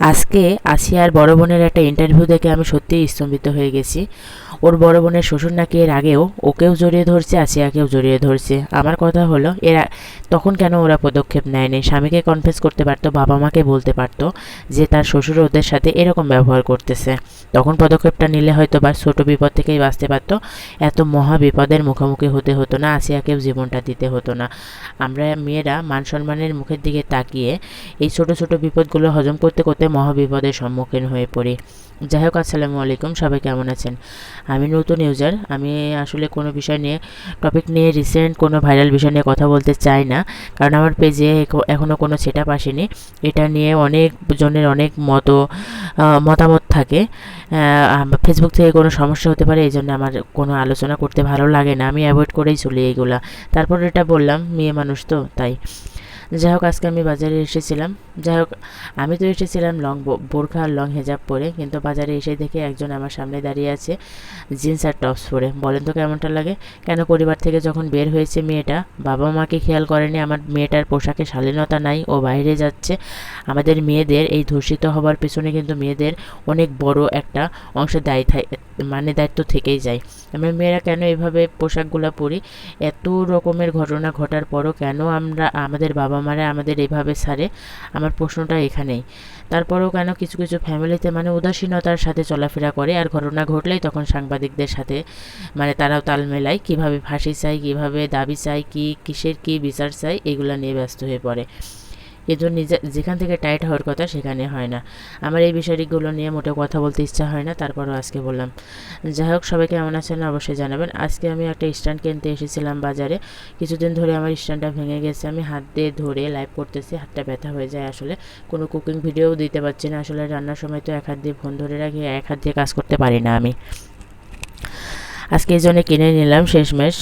আজকে আসিয়ার বড় বোনের একটা ইন্টারভিউ দেখে আমি সত্যিই স্তম্ভিত হয়ে গেছি। ওর বড় বোনের শ্বশুর নাকি এর আগেও ওকেও জড়িয়ে ধরছে, আসিয়াকেও জড়িয়ে ধরছে। আমার কথা হলো, এরা তখন কেন ওরা পদক্ষেপ নেয়নি? স্বামীকে কনফেস করতে পারতো বাবা মাকে বলতে পারতো যে তার শ্বশুর ওদের সাথে এরকম ব্যবহার করতেছে। তখন পদক্ষেপটা নিলে হয়তো বা ছোট বিপদ থেকেই বাঁচতে পারতো। এত মহা বিপদের মুখোমুখি হতে হতো না, আসিয়াকেও জীবনটা দিতে হতো না। আমরা মেয়েরা মান সম্মানের মুখের দিকে তাকিয়ে এই ছোট ছোট বিপদগুলো হজম করতে করতে মহা বিপদের সম্মুখীন হয়ে পড়ি। যাই হোক আসসালামু আলাইকুম, সবাই কেমন আছেন? আমি নতুন ইউজার আমি আসলে কোনো বিষয় নিয়ে টপিক নিয়ে রিসেন্ট কোনো ভাইরাল বিষয় নিয়ে কথা বলতে চাই না, কারণ আমার পেজে এখনও কোনো সেট আপ আসেনি। এটা নিয়ে অনেক জনের অনেক মত মতামত থাকে। ফেসবুক থেকে কোনো সমস্যা হতে পারে এই জন্য আমার কোনো আলোচনা করতে ভালো লাগে না। আমি অ্যাভয়েড করেই চলি এইগুলা। তারপর এটা বললাম, মেয়ে মানুষ তো, তাই। যাই হোক আজকে আমি বাজারে এসেছিলাম। যাই হোক আমি তো এসেছিলাম লং বোরখা, লং হেজাব পরে, কিন্তু বাজারে এসে দেখে একজন আমার সামনে দাঁড়িয়ে আছে, জিন্স আর টপস পরে। বলেন তো কেমনটা লাগে? কেন পরিবার থেকে যখন বের হয়েছে মেয়েটা, বাবা মাকে খেয়াল করেনি, আমার মেয়েটার পোশাকে শালীনতা নাই, ও বাইরে যাচ্ছে। আমাদের মেয়েদের, এই ধর্ষিত হবার পেছনে কিন্তু মেয়েদের অনেক বড় একটা অংশের দায়ী মানে দায়িত্ব থেকেই যায়। আমরা মেয়েরা কেন এভাবে পোশাকগুলো পরি? এত রকমের ঘটনা ঘটার পরও কেন আমরা, আমাদের বাবা মারা আমাদের এভাবে ছাড়ে আমার প্রশ্নটা এখানেই। তারপরেও কেন কিছু কিছু ফ্যামিলিতে মানে উদাসীনতার সাথে চলাফেরা করে? আর ঘটনা ঘটলেই তখন সাংবাদিকদের সাথে মানে তারাও তাল মেলায় কীভাবে ফাঁসি চাই, কীভাবে দাবি চাই, কী, কিসের কী বিচার চাই, এগুলো নিয়ে ব্যস্ত হয়ে পড়ে। নিজে, যেখান থেকে টাইট হওয়ার কথা সেখানে হয় না। আমার এই বিষয়গুলো নিয়ে মোটেও কথা বলতে ইচ্ছা হয় না, তারপরও আজকে বললাম। যাই হোক, সবাই কেমন আছেন অবশ্যই জানাবেন। আজকে আমি একটা স্ট্যান্ড কিনতে এসেছিলাম বাজারে। কিছুদিন ধরে আমার স্ট্যান্ডটা ভেঙে গেছে, আমি হাত দিয়ে ধরে লাইভ করতেছি, হাতটা ব্যথা হয়ে যায় আসলে। কোনো কুকিং ভিডিও দিতে পারছি না, আসলে রান্নার সময় তো এক হাত দিয়ে ফোন ধরে রাখি, এক হাত দিয়ে কাজ করতে পারি না আমি। আজকে এই জন্য কিনে নিলাম শেষমেশ।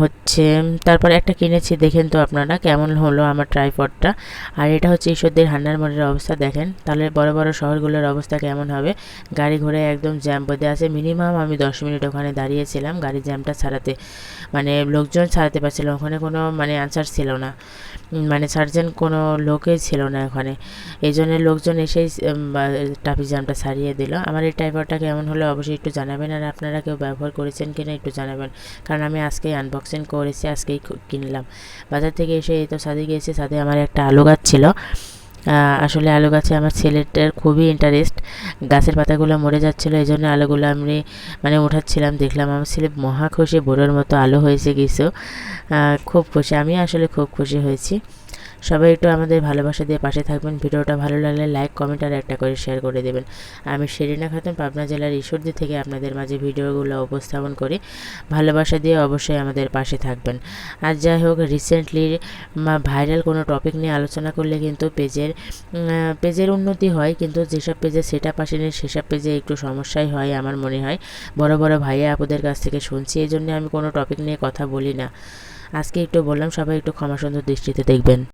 হচ্ছে, তারপরে একটা কিনেছি, দেখেন তো আপনারা কেমন হলো আমার ট্রাইপডটা আর এটা হচ্ছে ঈশ্বরদের হান্নার মনের অবস্থা, দেখেন। তাহলে বড় বড় শহরগুলোর অবস্থা কেমন হবে? গাড়ি ঘোড়ে একদম জ্যাম বেঁধে আছে। মিনিমাম আমি দশ মিনিট ওখানে দাঁড়িয়েছিলাম গাড়ি জ্যামটা ছাড়াতে। মানে লোকজন ছাড়াতে পারছিলাম ওখানে কোনো মানে আনসার ছিল না। মানে সার্জেন কোনো লোকই ছিল না ওখানে। এই জন্য লোকজন এসেই ট্রাফিক জ্যামটা ছাড়িয়ে দিল। আমার এই ড্রাইভারটা কেমন হলো অবশ্যই একটু জানাবেন। আর আপনারা কেউ ব্যবহার করেছেন কিনা একটু জানাবেন। কারণ আমি আজকেই আনবক্সিং করেছি আজকেই কিনলাম। বাজার থেকে এসে এই তো সাদে গিয়েছি সাদে আমার একটা আলু গাছ ছিল। আসলে আলু গাছে আমার ছেলেটার খুবই ইন্টারেস্ট গাছের পাতাগুলো মরে যাচ্ছিল এই জন্য আলুগুলো আমি মানে উঠাচ্ছিলাম, দেখলাম আমার ছেলে মহা খুশি, বোরোর মতো আলু হয়েছে কিছু। খুব খুশি, আমি আসলে খুব খুশি হয়েছি। সবাই একটু আমাদের ভালোবাসা দিয়ে পাশে থাকবেন। ভিডিওটা ভালো লাগলে লাইক কমেন্ট আর একটা করে শেয়ার করে দেবেন। আমি শেরিনা খাতুন, পাবনা জেলার ঈশ্বরদী থেকে আপনাদের মাঝে ভিডিওগুলো উপস্থাপন করি। ভালোবাসা দিয়ে অবশ্যই আমাদের পাশে থাকবেন। আর যাই হোক রিসেন্টলি ভাইরাল কোনো টপিক নিয়ে আলোচনা করলে কিন্তু পেজের পেজের উন্নতি হয়। কিন্তু যেসব পেজে সেটা আসেনি, সেসব পেজে একটু সমস্যাই হয় আমার মনে হয়। বড় বড় ভাইয়া আপুদের কাছ থেকে শুনছি এই জন্য আমি কোনো টপিক নিয়ে কথা বলি না। আজকে একটু বললাম, সবাই একটু ক্ষমা সুন্দর দৃষ্টিতে দেখবেন।